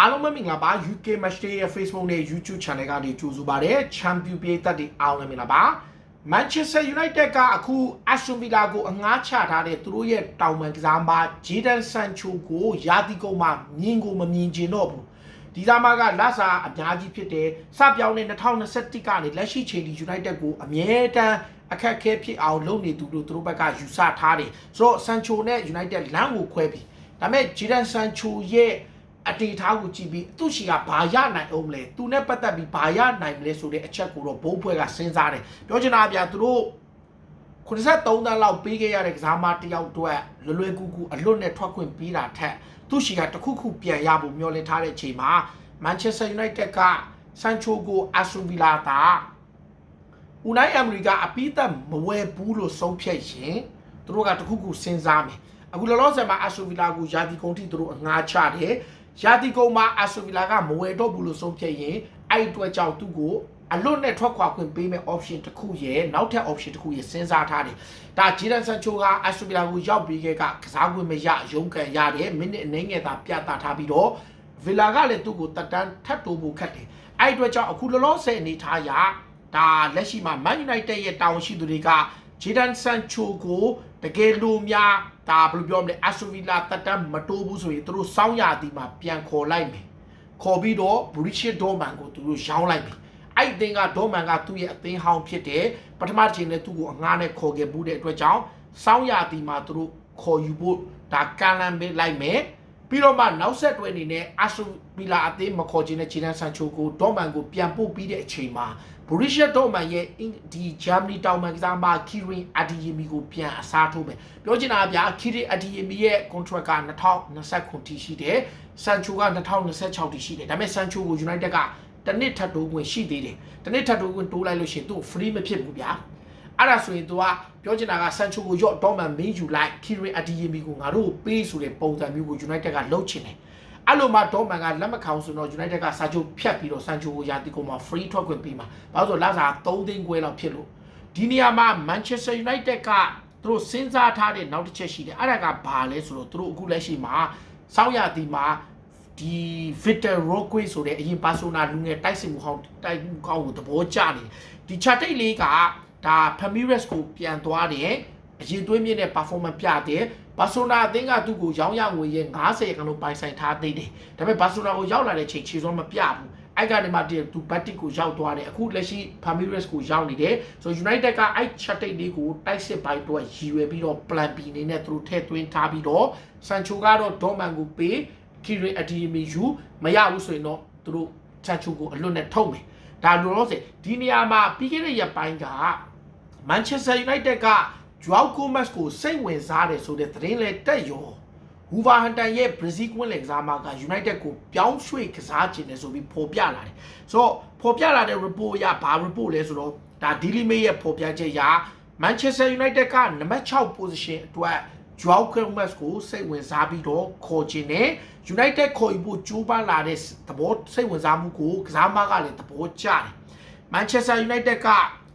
အားလုံးပဲမင်္ဂလာပါ UK Match Day ရဲ့ Facebook နဲ့ YouTube Channel ကနေကြိုဆိုပါရစေ။ Champion ပြည်သက်တွေအားလုံးပဲမင်္ဂလာပါ။ Manchester United ကအခု Aston Villa ကိုအငှားချထားတဲ့သူတို့ရဲ့တောင်ပန်ကစားမ Jadon Sancho ကိုရာသီကုန်မှာမြင်ကိုမမြင်ကျင်တော့ဘူး။ဒီသားမကလက်စာအများကြီးဖြစ်တယ်။စပြောင်းတဲ့2021ကနေလက်ရှိချိန်ထိ United ကိုအမြဲတမ်းအခက်အခဲဖြစ်အောင်လုပ်နေသူတို့သူတို့ဘက်ကယူဆထားတယ်။ဆိုတော့ Sancho နဲ့ United လမ်းကိုခွဲပြီးဒါပေမဲ့ Jadon Sancho ရဲ့ အတေထားကိုကြည့်ပြီးသူ့ရှိကဘာရနိုင်အောင်မလဲသူနဲ့ပတ်သက်ပြီးဘာရနိုင်မလဲဆိုတဲ့အချက်ကိုတော့ဘုံဖွဲ့ကစဉ်းစားတယ်ပြောချင်တာဗျာသူတို့83တန်းလောက်ပေးခဲ့ရတဲ့ကစားမတစ်ယောက်အတွက်လွယ်လွယ်ကူကူအလွတ်နဲ့ထွက်ခွင့်ပေးတာထက်သူ့ရှိကတစ်ခုခုပြန်ရဖို့မျှော်လင့်ထားတဲ့အချိန်မှာ Manchester United က Sancho ကို Aston Villa က Unai Emery ကအပိသက်မဝယ်ဘူးလို့ဆုံးဖြတ်ရင်သူတို့ကတခုခုစဉ်းစားမယ်အခုလောလောဆယ်မှာ Aston Villa ကိုယာတီကုန်းထိသူတို့အငှားချတယ် ယာတီကုန်းမှာ Aston Villa ကမဝယ်တော့ဘူးလို့ဆုံးဖြတ်ရင်အဲ့အတွက်ကြောင့်သူ့ကိုအလွတ်နဲ့ထွက်ခွာခွင့်ပေးမဲ့ option တစ်ခုရဲ့နောက်ထပ် option တစ်ခုရဲ့စဉ်းစားထားတယ်။ဒါဂျီဒန်ဆန်ချိုက Aston Villa ကိုရောက်ပြီးခဲ့ကကစားခွင့်မရရုံးကန်ရတယ်မိနစ်အနည်းငယ်သာပြသထားပြီးတော့ Villa ကလည်းသူ့ကိုတက်တန်းထပ်တိုးဖို့ခက်တယ်။အဲ့အတွက်ကြောင့်အခုလောလောဆယ်အနေထားရဒါလက်ရှိမှာ Man United ရဲ့တာဝန်ရှိသူတွေက ဂျီဒန်ဆန်ချိုကိုတကယ်လို့များဒါဘယ်လိုပြောမလဲအက်စတိုဗီလာတက်တန်းမတိုးဘူးဆိုရင်သူတို့စောင်းရသည်မှာပြန်ခေါ်လိုက်မယ်ခေါ်ပြီးတော့ဘရီရှစ်ဒေါ်မန်ကိုသူတို့ရောင်းလိုက်ပြီအဲ့ဒီအသင်းကဒေါ်မန်ကသူ့ရဲ့အသင်းဟောင်းဖြစ်တယ်ပထမတစ်ချိန်နဲ့သူ့ကိုအငားနဲ့ခေါ်ခဲ့မှုတဲ့အတွက်ကြောင့်စောင်းရသည်မှာသူတို့ခေါ်ယူဖို့ဒါကန်လန်ပေးလိုက်မယ် ပြီးတော့မှနောက်ဆက်တွဲအနေနဲ့အဆူပီလာအသင်းမခေါ်ခြင်းနဲ့ဂျီဒန်ဆန်ချိုကိုဒေါ်မန်ကိုပြန်ပို့ပြီးတဲ့အချိန်မှာဘရီရှက်ဒေါ်မန်ရဲ့ဒီဂျာမနီတောင်မန်ကစားမခီရင်အဒီယမီကိုပြန်အစားထိုးမယ်ပြောချင်တာဗျာခီရင်အဒီယမီရဲ့ contract က2029ထိရှိတယ်ဆန်ချိုက2026ထိရှိတယ်ဒါပေမဲ့ဆန်ချိုကို United ကတနစ်ထပ်တိုးခွင့်ရှိသေးတယ်တနစ်ထပ်တိုးခွင့်တိုးလိုက်လို့ရှိရင်သူ့ free မဖြစ်ဘူးဗျာ အဲ့ဒါဆိုရင် तू ကပြောချင်တာကဆန်ချိုကိုရော့ဒေါ်မန်မင်းယူလိုက်ခီရင်အဒီယမီကိုငါတို့ပေးဆိုတဲ့ပုံစံမျိုးကို United ကလှုပ်ချင်တယ်အဲ့လိုမှဒေါ်မန်ကလက်မခံဆိုတော့ United ကစာချုပ်ဖြတ်ပြီးတော့ဆန်ချိုကိုရာတီကိုမှ free ထွက်ခွင့်ပေးမှာဘာလို့ဆိုလာစာ3သိန်းခွဲလောက်ဖြစ်လို့ဒီနေရာမှာ Manchester United ကသူတို့စဉ်းစားထားတဲ့နောက်တစ်ချက်ရှိတယ်အဲ့ဒါကဘာလဲဆိုတော့သူတို့အခုလက်ရှိမှာစောင်းရတီမှာဒီ Victor Roque ဆိုတဲ့အရင်ဘာဆိုနာလူငယ်တိုက်စစ်မှုဟောင်းတိုက်မှုကောင်းကိုသဘောကျနေဒီချာတိတ်လေးက ဒါ Ramirez ကိုပြန်သွားတယ်အရင်သွေးမြင့်တဲ့ performance ပြတယ်ဘာဆိုနာအသင်းကသူ့ကိုရောင်းရငွေရဲ့90ရာခိုင်နှုန်းပိုင်ဆိုင်ထားသေးတယ်ဒါပေမဲ့ဘာဆိုနာကိုရောက်လာတဲ့ချိန်ခြေစောမပြဘူးအဲ့ကနေမှတည်းသူဘတ်တစ်ကိုရောက်သွားတယ်အခုလက်ရှိ Ramirez ကိုရောက်နေတယ်ဆို United ကအဲ့ chat တိတ်လေးကိုတိုက်စစ်ပိုင်းတော့ရည်ရွယ်ပြီးတော့ plan B နေနဲ့သူတို့ထည့်သွင်းထားပြီးတော့ Sancho ကတော့ Dortmund ကိုပေး Kirin Adeyemi ယူမရဘူးဆိုရင်တော့သူတို့ Sancho ကိုအလွတ်နဲ့ထုတ်မယ်ဒါလိုတော့ဆိုဒီနေရာမှာပြီးခဲ့တဲ့ရက်ပိုင်းက Manchester United က Joao Gomez ကိုစိတ်ဝင်စားတယ်ဆိုတဲ့သတင်းလဲတက်ရောဟူဗာဟန်တန်ရဲ့ Brazil ကွင်းလယ်ကစားမက United ကိုပြောင်းရွှေ့ကစားခြင်းတယ်ဆိုပြီးဖော်ပြလာတယ်ဆိုတော့ဖော်ပြလာတဲ့ report ရဘာ report လဲဆိုတော့ဒါ Daily Mail ရဲ့ဖော်ပြချက်အရ Manchester United ကနံပါတ်6 position အတွက် Joao Gomez ကိုစိတ်ဝင်စားပြီးတော့ခေါ်ခြင်းနဲ့ United ခေါ်ယူဖို့ကြိုးပမ်းလာတဲ့သဘောစိတ်ဝင်စားမှုကိုကစားမကလည်းသဘောကျတယ် Manchester United က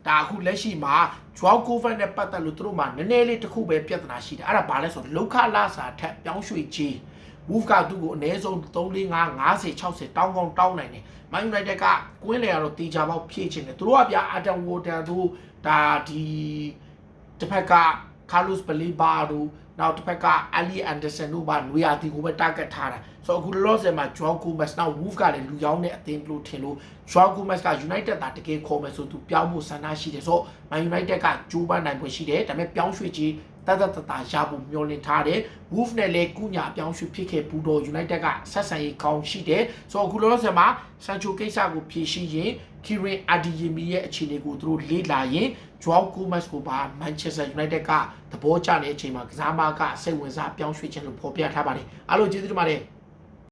ဒါအခုလက်ရှိမှာ Joao Cover နဲ့ပတ်သက်လို့သူတို့မှာနည်းနည်းလေးတစ်ခုပဲပြဿနာရှိတယ်အဲ့ဒါဘာလဲဆိုတော့လောက်ခလာစာထက်ပြောင်းရွှေ့ခြင်း Wolf ကသူ့ကိုအနည်းဆုံး3 4 5 50 60တောင်းကောင်းတောင်းနိုင်တယ် Man United ကကွင်းလေရတော့တေချာပေါက်ဖြည့်ခြင်းတယ်သူတို့ကဗျာ Adam Water တို့ဒါဒီတစ်ဖက်က Carlos Baleba တို့ နောက်တစ်ဖက်က Ali Anderson တို့ပါနွေရာတီကိုပဲ target ထားတာဆိုတော့အခုလောလောဆယ်မှာ Joao Gomez နောက် Wolf ကလည်းလူရောင်းတဲ့အသင်းလို့ထင်လို့ Joao Gomez က United တာတကယ်ခေါ်မယ်ဆိုသူပြောင်းဖို့ဆန္ဒရှိတယ်ဆိုတော့ Man United ကကြိုးပမ်းနိုင်ပွဲရှိတယ်ဒါပေမဲ့ပြောင်းရွှေ့ကြီးတတ်တတ်တတာရဖို့မျှော်လင့်ထားတယ် Wolf နဲ့လည်းကုညာအပြောင်းရွှေ့ဖြစ်ခဲ့ဘူးတော့ United ကဆက်ဆံရေးကောင်းရှိတယ်ဆိုတော့အခုလောလောဆယ်မှာ Sancho ကိစ္စကိုဖြေရှင်းရင် Kirin Adeyemi ရဲ့အခြေအနေကိုသူတို့လေ့လာရင် Joao Gomez ကိုပါ Manchester United ကသဘောကျတဲ့အချိန်မှာကစားမကစိတ်ဝင်စားပြောင်းရွှေ့ခြင်းလို့ဖော်ပြထားပါတယ်အားလုံးကျေးဇူးတင်ပါတယ်